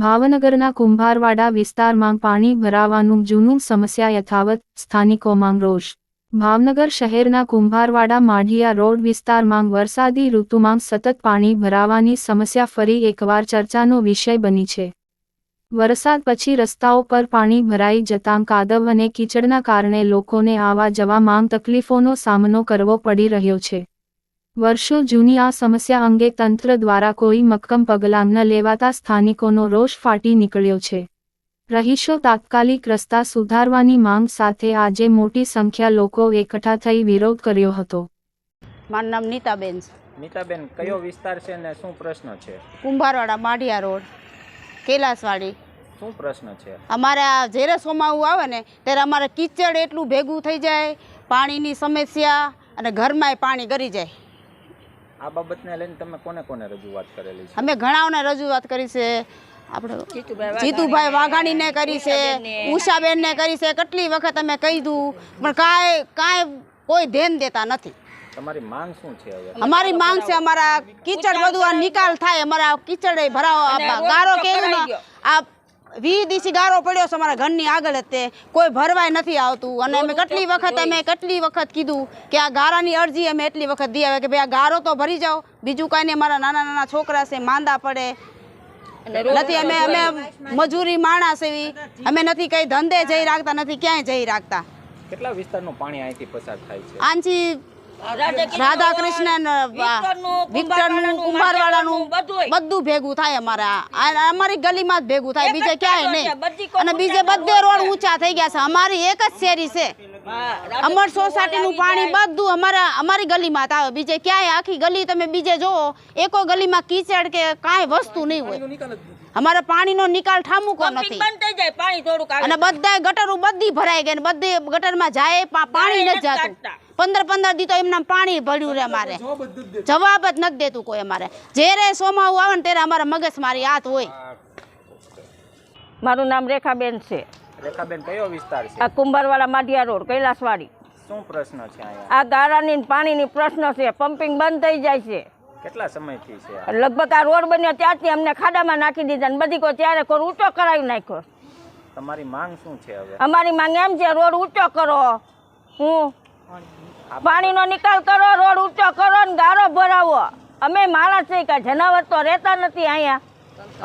ભાવનગરના કુંભારવાડા વિસ્તારમાં પાણી ભરાવાનું જૂનું સમસ્યા યથાવત સ્થાનિકોમાં રોષ. ભાવનગર શહેરના કુંભારવાડા માઢિયા રોડ વિસ્તારમાં વરસાદી ઋતુમાં સતત પાણી ભરાવાની સમસ્યા ફરી એકવાર ચર્ચાનો વિષય બની છે. વરસાદ પછી રસ્તાઓ પર પાણી ભરાઈ જતાં કાદવ અને કીચડના કારણે લોકોને આવા જવામાં તકલીફોનો સામનો કરવો પડી રહ્યો છે. વર્ષો જૂની આ સમસ્યા અંગે તંત્ર દ્વારા કોઈ મક્કમ પગલાં ન લેવાતા સ્થાનિકોનો રોષ ફાટી નીકળ્યો છે. રહીશો તાત્કાલિક રસ્તા સુધારવાની માંગ સાથે આજે મોટી સંખ્યા લોકો એકઠા થઈ વિરોધ કર્યો હતો. મારું નામ નીતાબેન છે. નીતાબેન કયો વિસ્તાર છે અને શું પ્રશ્ન છે? કુંભારવાડા માઢિયા રોડ કૈલાસવાડી. શું પ્રશ્ન છે? અમારે આ જ્યારે સોમાવું આવે ને ત્યારે અમારે કિચડ એટલું ભેગું થઈ જાય પાણીની સમસ્યા અને ઘરમાંય પાણી ગરી જાય. આ બાબતને લઈને તમે કોને કોને રજૂઆત કરેલી છે? અમે ઘણાઓને રજૂઆત કરી છે. આપણે જીતુભાઈ વાઘાણીને કરી છે ઉષાબેનને. કરી છે. કેટલી વખત અમે કીધું પણ કાંઈ કાંઈ કોઈ ધ્યાન દેતા નથી. તમારી માંગ શું છે હવે? અમારી માંગ છે અમારા કીચડ બધું આ નિકાલ થાય અમારા કીચડ ભરાવો. ગારો કેવું આ વી દિવસી ગારો પડ્યો છે અમારા ઘરની આગળ જ તે. કોઈ ભરવાય નથી આવતું. અને અમે કેટલી વખત અમે કેટલી વખત કીધું કે આ ગારાની અરજી અમે એટલી વખત દી આવે કે ભાઈ આ ગારો તો ભરી જાઓ. બીજું કાંઈ નહીં અમારા નાના નાના છોકરા છે માંદા પડે. નથી અમે અમે મજૂરી માણસ એવી. અમે નથી કઈ ધંધે જઈ રાખતા નથી ક્યાંય જઈ રાખતા. કેટલા વિસ્તારનું પાણી અહીંથી પસાર થાય છે? આનથી રાધા કૃષ્ણ વિક્ટરનું કુંભારવાળાનું બધું ભેગું થાય અમારા. અમારી ગલીમાં જ ભેગું થાય. બીજે ક્યાંય નહીં. અને બીજે બધે રોડ ઊંચા થઈ ગયા છે. અમારી એક જ શેરી છે. અમર સોસાયટીનું પાણી બધું અમારા અમારી ગલીમાં આવે. બીજે ક્યાંય આખી ગલી તમે બીજે જુઓ એકો ગલીમાં કીચડ કે કાંઈ વસ્તુ નહીં હોય. અમારે પાણીનો નિકાલ ઠામુકો નથી. બંધ થઈ જાય પાણી થોડુંક આવે. અને બધાય ગટરો બધી ભરાઈ ગઈ ને બધી ગટરમાં જાય પાણી નથી જાતું. પંદર પંદર દી તો એમના પાણી ભર્યું રે અમારે. જવાબ જ નથી દેતું કોઈ અમારે. જ્યારે સોમાવું આવે ને ત્યારે અમારે મગજ મારી હાથ હોય. મારું નામ રેખાબેન છે. રેખાબેન કયો વિસ્તાર છે? આ કુંભારવાળા માઢિયા રોડ કૈલાસવાડી. શું પ્રશ્ન છે અહીંયા? આ ગારાની પાણીની પ્રશ્ન છે. પમ્પિંગ બંધ થઈ જાય છે. કેટલા સમયથી છે લગભગ આ રોડ બન્યો ત્યારથી અમને ખાડામાં નાખી દીધા ને બધી કોઈ ત્યારે કોઈ ઊંચો કરાવી નાખ્યો. તમારી માંગ શું છે હવે? અમારી માંગ એમ છે રોડ ઊંચો કરો. હું પાણીનો નિકાલ કરો રોડ ઊંચો કરો ને ગારો ભરાવો. અમે માણસ છે કે જનાવર તો રહેતા નથી અહીંયા.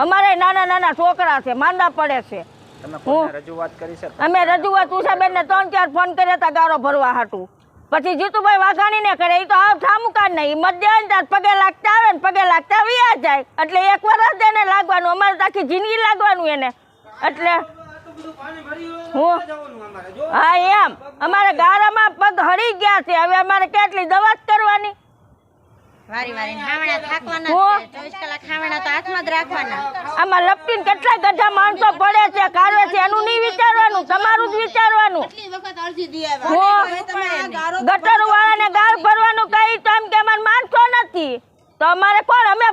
અમારે નાના નાના છોકરા છે માંદા પડે છે. અમે રજૂઆત ઉષાબેન ઉષાબેનને ત્રણ ચાર ફોન કર્યા હતા ગારો ભરવા હાટું. પછી જીતુભાઈ વાઘાણીને કરે એ તો આવ ઠામુકા નહીં મત દે ને ત્યારે પગે લાગતા આવે ને પગે લાગતા વ્યા જાય. એટલે એક વર્ષ એને લાગવાનું અમારે આખી જિંદગી લાગવાનું એને. એટલે હું? હા એમ. અમારે ગારામાં પગ હળી ગયા છે. હવે અમારે કેટલી દવા કરવાની? આમાં લપટીને કેટલા ગઢા માણસો પડે છે કાઢવે છે એનું નહીં વિચારવાનું તમારું જ વિચારવાનું. કેટલી વખત અરજી હું? ગટર વાળાને ગાળ ભરવાનું કઈ તો એમ કે અમારે માણસો નથી. તો અમારે કોણ અમે